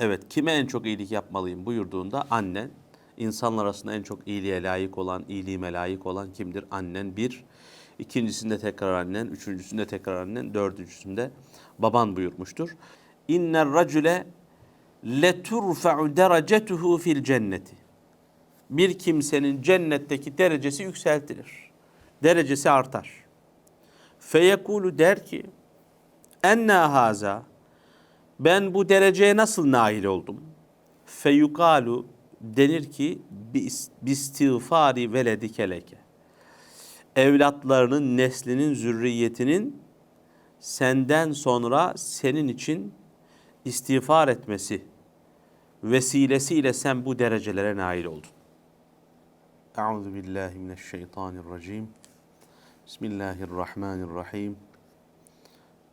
Evet, kime en çok iyilik yapmalıyım buyurduğunda annen, insanlar arasında en çok iyiliğe layık olan, iyiliğime layık olan kimdir? Annen bir. İkincisinde tekrar annen, üçüncüsünde tekrar annen, dördüncüsünde baban buyurmuştur. İnner racule leturfa'u derecetuhu fil cenneti. Bir kimsenin cennetteki derecesi yükseltilir. Derecesi artar. Feyekulu der ki, enna haza, ben bu dereceye nasıl nail oldum? Feyukalu denir ki bis- bistiğfari veledike leke. Evlatlarının, neslinin, zürriyetinin senden sonra senin için istiğfar etmesi vesilesiyle sen bu derecelere nail oldun. Euzu billahi mineşşeytanirracim. Bismillahirrahmanirrahim.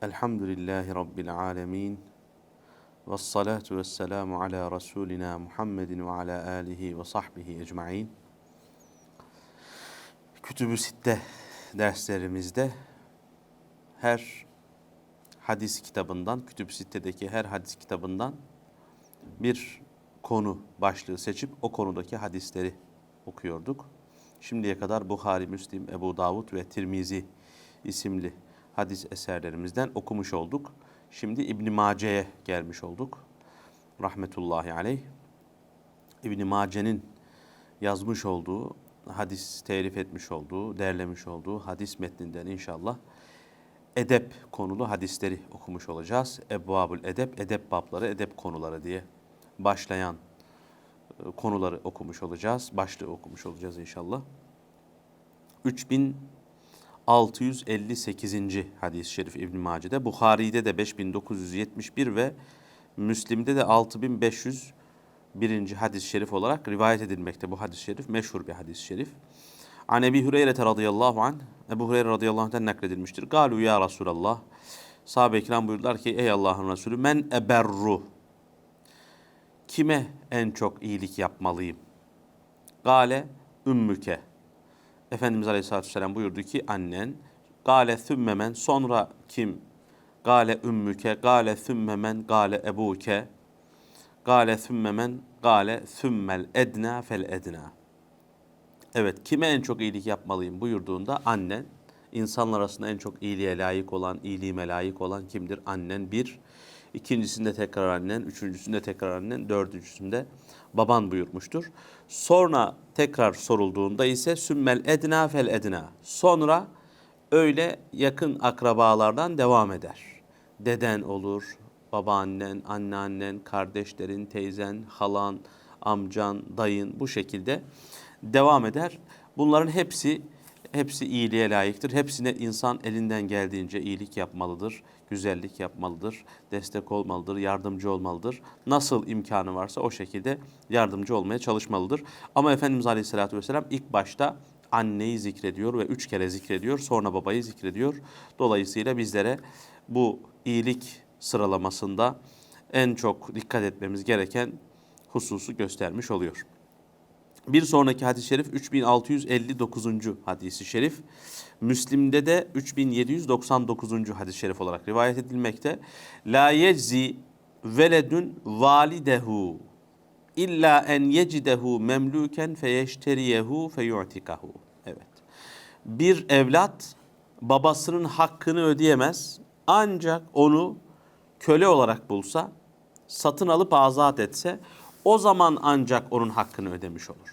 Elhamdülillahi rabbil alamin. Ve salatu ve selamu ala Resulina Muhammedin ve ala alihi ve sahbihi ecma'in. Kütüb-ü Sitte derslerimizde her hadis kitabından, Kütüb-ü Sitte'deki her hadis kitabından bir konu başlığı seçip o konudaki hadisleri okuyorduk. Şimdiye kadar Bukhari, Müslim, Ebu Davud ve Tirmizi isimli hadis eserlerimizden okumuş olduk. Şimdi İbn Mace'ye gelmiş olduk. Rahmetullahi aleyh. İbn Mace'nin yazmış olduğu, hadis telif etmiş olduğu, derlemiş olduğu hadis metninden inşallah edep konulu hadisleri okumuş olacağız. Ebvabul edep, edep babları, edep konuları diye başlayan e, konuları okumuş olacağız. Başlığı okumuş olacağız inşallah. 3658. hadis-i şerif İbn Mace'de, Bukhari'de de 5971 ve Müslim'de de 6501. hadis-i şerif olarak rivayet edilmekte bu hadis-i şerif. Meşhur bir hadis-i şerif. An Ebi Hureyre radıyallahu anh, Ebu Hureyre radıyallahu anh'ten nakledilmiştir. Galu ya Resulallah. Sahabe-i kiram buyurdular ki ey Allah'ın Resulü men eberru. Kime en çok iyilik yapmalıyım? Gale ümmüke. Efendimiz Aleyhisselatü Vesselam buyurdu ki annen. Gale thümmemen sonra kim? Gale ümmüke, gale thümmemen, gale ebuke. Gale thümmemen, gale thümmel edna fel edna. Evet, kime en çok iyilik yapmalıyım buyurduğunda annen, insanlar arasında en çok iyiliğe layık olan, iyiliğime layık olan kimdir? Annen bir. İkincisinde tekrar annen, üçüncüsünde tekrar annen, dördüncüsünde baban buyurmuştur. Sonra tekrar sorulduğunda ise sümmel edna fel edna. Sonra öyle yakın akrabalardan devam eder. Deden olur, babaannen, anneannen, kardeşlerin, teyzen, halan, amcan, dayın bu şekilde devam eder. Bunların hepsi hepsi iyiliğe layıktır. Hepsine insan elinden geldiğince iyilik yapmalıdır, güzellik yapmalıdır, destek olmalıdır, yardımcı olmalıdır. Nasıl imkanı varsa o şekilde yardımcı olmaya çalışmalıdır. Ama Efendimiz Aleyhisselatü Vesselam ilk başta anneyi zikrediyor ve üç kere zikrediyor. Sonra babayı zikrediyor. Dolayısıyla bizlere bu iyilik sıralamasında en çok dikkat etmemiz gereken hususu göstermiş oluyor. Bir sonraki hadis-i şerif 3659. hadisi şerif. Müslim'de de 3799. hadis-i şerif olarak rivayet edilmekte. La yeczi veledun validehu illa en yecidehu memluken feyeşteriyehu feyu'tikahu. Evet. Bir evlat babasının hakkını ödeyemez ancak onu köle olarak bulsa, satın alıp azat etse o zaman ancak onun hakkını ödemiş olur.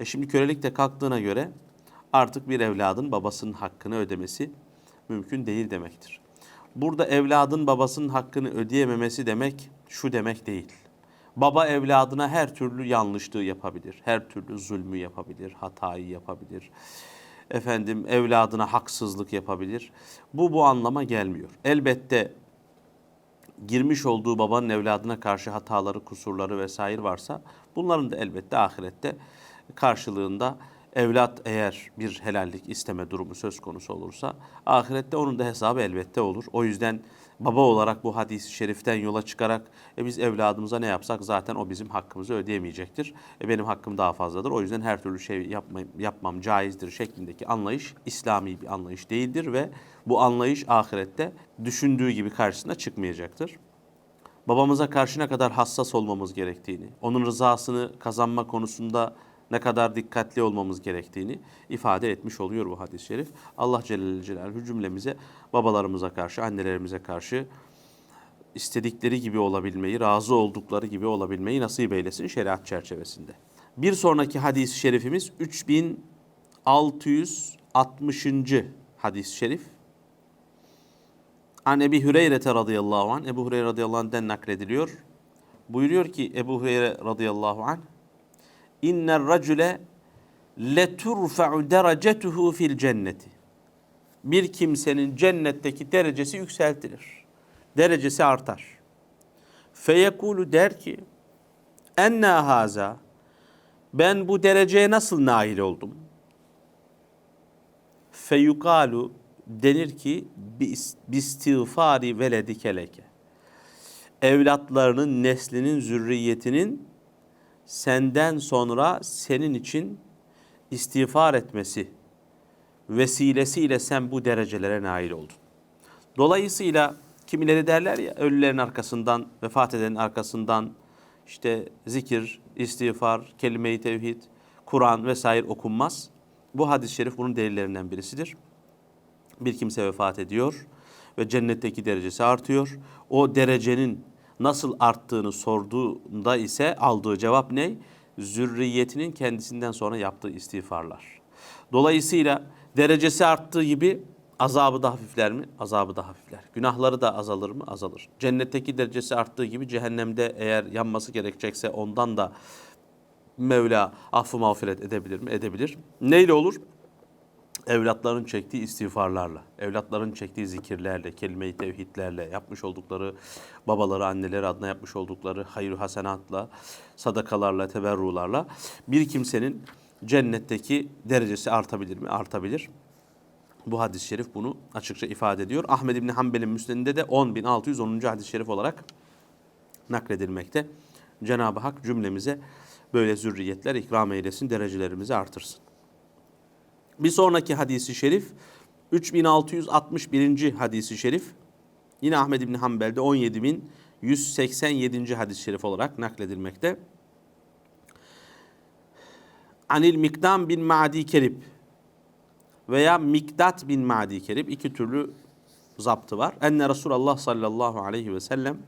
E şimdi kölelik de kalktığına göre artık bir evladın babasının hakkını ödemesi mümkün değil demektir. Burada evladın babasının hakkını ödeyememesi demek şu demek değil. Baba evladına her türlü yanlışlığı yapabilir, her türlü zulmü yapabilir, hatayı yapabilir. Efendim evladına haksızlık yapabilir. Bu bu anlama gelmiyor. Elbette girmiş olduğu babanın evladına karşı hataları, kusurları vesaire varsa bunların da elbette ahirette karşılığında evlat eğer bir helallik isteme durumu söz konusu olursa ahirette onun da hesabı elbette olur. O yüzden baba olarak bu hadis-i şeriften yola çıkarak e biz evladımıza ne yapsak zaten o bizim hakkımızı ödeyemeyecektir. E benim hakkım daha fazladır. O yüzden her türlü şey yapmam, yapmam caizdir şeklindeki anlayış İslami bir anlayış değildir ve bu anlayış ahirette düşündüğü gibi karşısına çıkmayacaktır. babamıza karşı ne kadar hassas olmamız gerektiğini, onun rızasını kazanma konusunda ne kadar dikkatli olmamız gerektiğini ifade etmiş oluyor bu hadis-i şerif. Allah Celle Celaluhu cümlemize babalarımıza karşı, annelerimize karşı istedikleri gibi olabilmeyi, razı oldukları gibi olabilmeyi nasip eylesin şeriat çerçevesinde. Bir sonraki hadis-i şerifimiz 3660. hadis-i şerif. An Ebi Hüreyre radıyallahu anh, Ebu Hureyre radıyallahu anh'den naklediliyor. Buyuruyor ki Ebu Hureyre radıyallahu anh, İnner racule leturfa'u derecetuhu fil cenneti. Bir kimsenin cennetteki derecesi yükseltilir. Derecesi artar. Feyekulu der ki, enna haza, ben bu dereceye nasıl nail oldum? Feyukalu denir ki bistiğfari veledike leke. Evlatlarının, neslinin, zürriyetinin senden sonra senin için istiğfar etmesi vesilesiyle sen bu derecelere nail oldun. Dolayısıyla kimileri derler ya ölülerin arkasından, vefat edenin arkasından işte zikir, istiğfar, kelime-i tevhid, Kur'an vesaire okunmaz. Bu hadis-i şerif bunun delillerinden birisidir bir kimse vefat ediyor ve cennetteki derecesi artıyor. O derecenin nasıl arttığını sorduğunda ise aldığı cevap ne? Zürriyetinin kendisinden sonra yaptığı istiğfarlar. Dolayısıyla derecesi arttığı gibi azabı da hafifler mi? Azabı da hafifler. Günahları da azalır mı? Azalır. Cennetteki derecesi arttığı gibi cehennemde eğer yanması gerekecekse ondan da Mevla affı mağfiret edebilir mi? Edebilir. Neyle olur? Evlatların çektiği istiğfarlarla, evlatların çektiği zikirlerle, kelime-i tevhidlerle, yapmış oldukları babaları, anneleri adına yapmış oldukları hayır hasenatla, sadakalarla, teberrularla bir kimsenin cennetteki derecesi artabilir mi? Artabilir. Bu hadis-i şerif bunu açıkça ifade ediyor. Ahmed İbni Hanbel'in müsnedinde de 10.610. hadis-i şerif olarak nakledilmekte. Cenab-ı Hak cümlemize böyle zürriyetler ikram eylesin, derecelerimizi artırsın. Bir sonraki hadisi şerif 3661. hadisi şerif yine Ahmed İbni Hanbel'de 17187. hadis-i şerif olarak nakledilmekte. Anil Mikdam bin Ma'di Kerib veya Mikdat bin Ma'di Kerib iki türlü zaptı var. Enne Resulullah sallallahu aleyhi ve sellem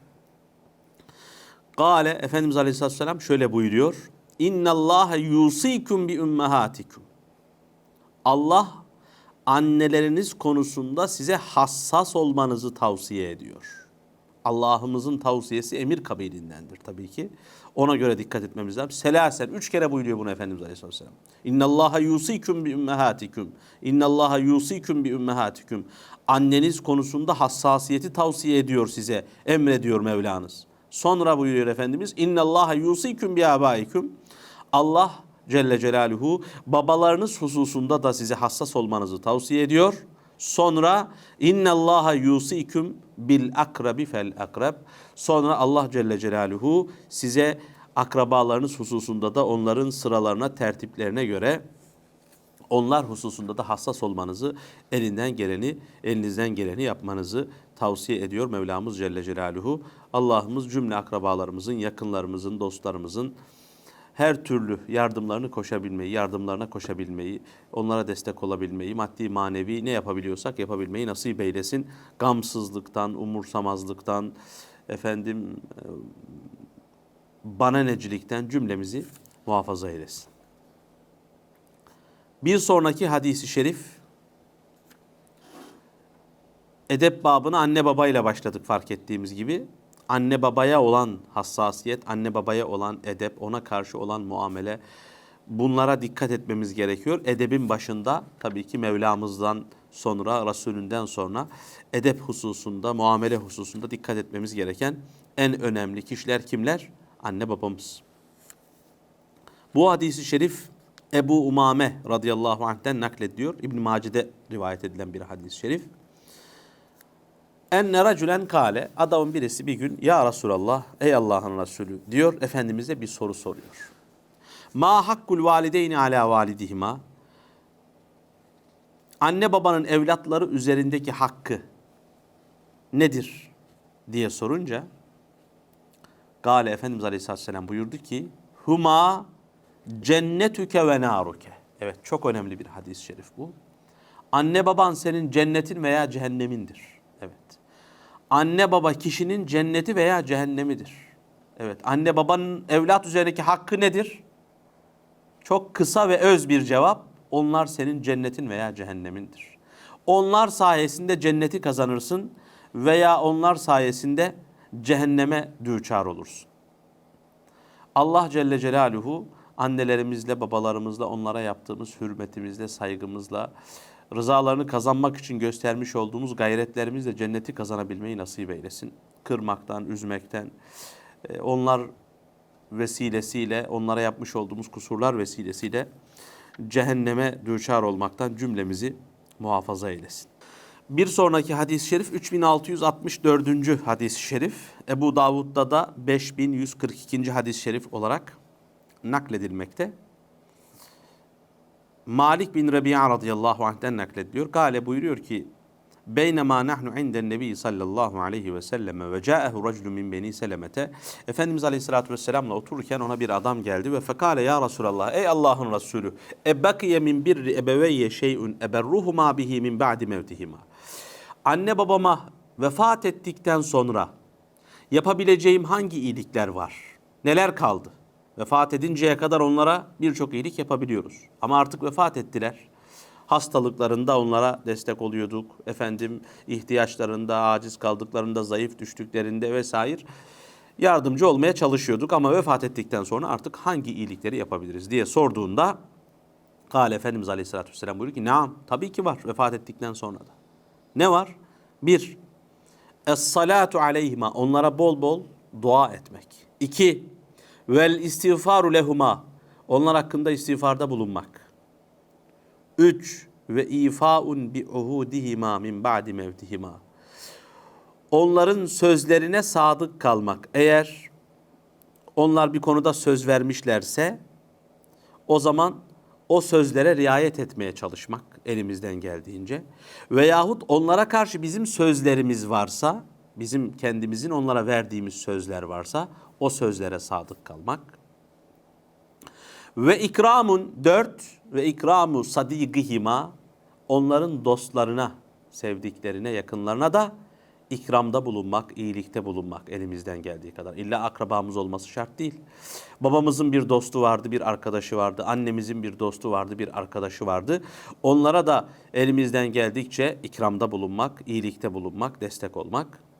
Kale Efendimiz Aleyhisselatü Vesselam şöyle buyuruyor. İnna Allah yusikum bi ummahatikum. Allah anneleriniz konusunda size hassas olmanızı tavsiye ediyor. Allah'ımızın tavsiyesi emir kabilindendir tabii ki. Ona göre dikkat etmemiz lazım. Selasen, üç kere buyuruyor bunu Efendimiz Aleyhisselatü Vesselam. İnna Allaha yusikum bi ümmehatikum. İnna Allaha yusikum bi ümmehatikum. Anneniz konusunda hassasiyeti tavsiye ediyor size. Emrediyor Mevlanız. Sonra buyuruyor Efendimiz. İnna Allaha yusikum bi abaikum. Allah Celle Celaluhu babalarınız hususunda da size hassas olmanızı tavsiye ediyor. Sonra innallaha yusikum bil akrabi fel akrab. Sonra Allah Celle Celaluhu size akrabalarınız hususunda da onların sıralarına, tertiplerine göre onlar hususunda da hassas olmanızı, elinden geleni, elinizden geleni yapmanızı tavsiye ediyor Mevlamız Celle Celaluhu. Allah'ımız cümle akrabalarımızın, yakınlarımızın, dostlarımızın, her türlü yardımlarını koşabilmeyi, yardımlarına koşabilmeyi, onlara destek olabilmeyi, maddi manevi ne yapabiliyorsak yapabilmeyi nasip eylesin. Gamsızlıktan, umursamazlıktan, efendim e, bana necilikten cümlemizi muhafaza eylesin. Bir sonraki hadisi şerif edep babına anne babayla başladık fark ettiğimiz gibi anne babaya olan hassasiyet, anne babaya olan edep, ona karşı olan muamele bunlara dikkat etmemiz gerekiyor. Edebin başında tabii ki Mevlamızdan sonra, Resulünden sonra edep hususunda, muamele hususunda dikkat etmemiz gereken en önemli kişiler kimler? Anne babamız. Bu hadisi şerif Ebu Umame radıyallahu anh'ten naklediyor. İbn Mace'de rivayet edilen bir hadis-i şerif. Enne racülen kale. Adamın birisi bir gün ya Resulallah ey Allah'ın Resulü diyor. Efendimiz'e bir soru soruyor. Ma hakkul valideyni ala validihima. Anne babanın evlatları üzerindeki hakkı nedir diye sorunca Gale Efendimiz Aleyhisselatü Vesselam buyurdu ki Huma cennetüke ve naruke. Evet çok önemli bir hadis-i şerif bu. Anne baban senin cennetin veya cehennemindir. Evet. Anne baba kişinin cenneti veya cehennemidir. Evet. Anne babanın evlat üzerindeki hakkı nedir? Çok kısa ve öz bir cevap. Onlar senin cennetin veya cehennemindir. Onlar sayesinde cenneti kazanırsın veya onlar sayesinde cehenneme düçar olursun. Allah Celle Celaluhu annelerimizle, babalarımızla, onlara yaptığımız hürmetimizle, saygımızla, rızalarını kazanmak için göstermiş olduğumuz gayretlerimizle cenneti kazanabilmeyi nasip eylesin. Kırmaktan, üzmekten, e, onlar vesilesiyle, onlara yapmış olduğumuz kusurlar vesilesiyle cehenneme düçar olmaktan cümlemizi muhafaza eylesin. Bir sonraki hadis-i şerif 3664. hadis-i şerif. Ebu Davud'da da 5142. hadis-i şerif olarak nakledilmekte. Malik bin Rabi'a radıyallahu anh'den naklediliyor. Gale buyuruyor ki Beynema nahnu inden nebi sallallahu aleyhi ve selleme ve ca'ehu raculu min beni selemete. Efendimiz aleyhissalatü vesselamla otururken ona bir adam geldi ve fekale ya Resulallah ey Allah'ın Resulü ebbekiye min birri ebeveyye şey'un eberruhuma bihi min ba'di mevtihima. Anne babama vefat ettikten sonra yapabileceğim hangi iyilikler var? Neler kaldı? Vefat edinceye kadar onlara birçok iyilik yapabiliyoruz. Ama artık vefat ettiler. Hastalıklarında onlara destek oluyorduk. Efendim ihtiyaçlarında, aciz kaldıklarında, zayıf düştüklerinde vesaire yardımcı olmaya çalışıyorduk. Ama vefat ettikten sonra artık hangi iyilikleri yapabiliriz diye sorduğunda Kale Efendimiz Aleyhisselatü Vesselam buyuruyor ki Naam tabii ki var vefat ettikten sonra da. Ne var? Bir, Es-salatu aleyhima onlara bol bol dua etmek. İki, vel istiğfaru lehuma onlar hakkında istiğfarda bulunmak. Üç, ve ifaun bi uhudihima min ba'di mevtihima. Onların sözlerine sadık kalmak. Eğer onlar bir konuda söz vermişlerse o zaman o sözlere riayet etmeye çalışmak elimizden geldiğince veyahut onlara karşı bizim sözlerimiz varsa, bizim kendimizin onlara verdiğimiz sözler varsa o sözlere sadık kalmak. Ve ikramun dört ve ikramu sadigihima onların dostlarına, sevdiklerine, yakınlarına da ikramda bulunmak, iyilikte bulunmak elimizden geldiği kadar. İlla akrabamız olması şart değil. Babamızın bir dostu vardı, bir arkadaşı vardı. Annemizin bir dostu vardı, bir arkadaşı vardı. Onlara da elimizden geldikçe ikramda bulunmak, iyilikte bulunmak, destek olmak.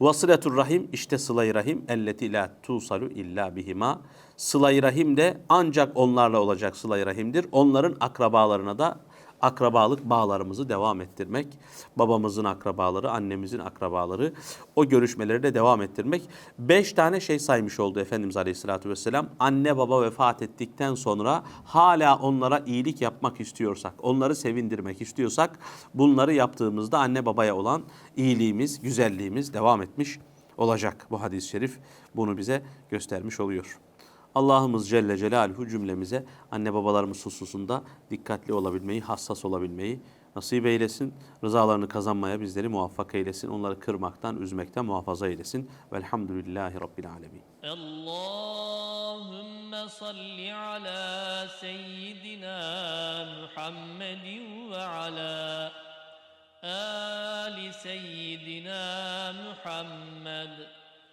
Vasiletur rahim işte sıla-i rahim elleti la tusalu illa bihima. Sıla-i rahim de ancak onlarla olacak sıla-i rahimdir. Onların akrabalarına da akrabalık bağlarımızı devam ettirmek. Babamızın akrabaları, annemizin akrabaları o görüşmeleri de devam ettirmek. Beş tane şey saymış oldu Efendimiz Aleyhisselatü Vesselam. Anne baba vefat ettikten sonra hala onlara iyilik yapmak istiyorsak, onları sevindirmek istiyorsak bunları yaptığımızda anne babaya olan iyiliğimiz, güzelliğimiz devam etmiş olacak. Bu hadis-i şerif bunu bize göstermiş oluyor. Allah'ımız Celle Celaluhu cümlemize anne babalarımız hususunda dikkatli olabilmeyi, hassas olabilmeyi nasip eylesin. Rızalarını kazanmaya bizleri muvaffak eylesin. Onları kırmaktan, üzmekten muhafaza eylesin. Velhamdülillahi Rabbil Alemin. Allahümme salli ala seyyidina Muhammedin ve ala ali seyyidina Muhammed.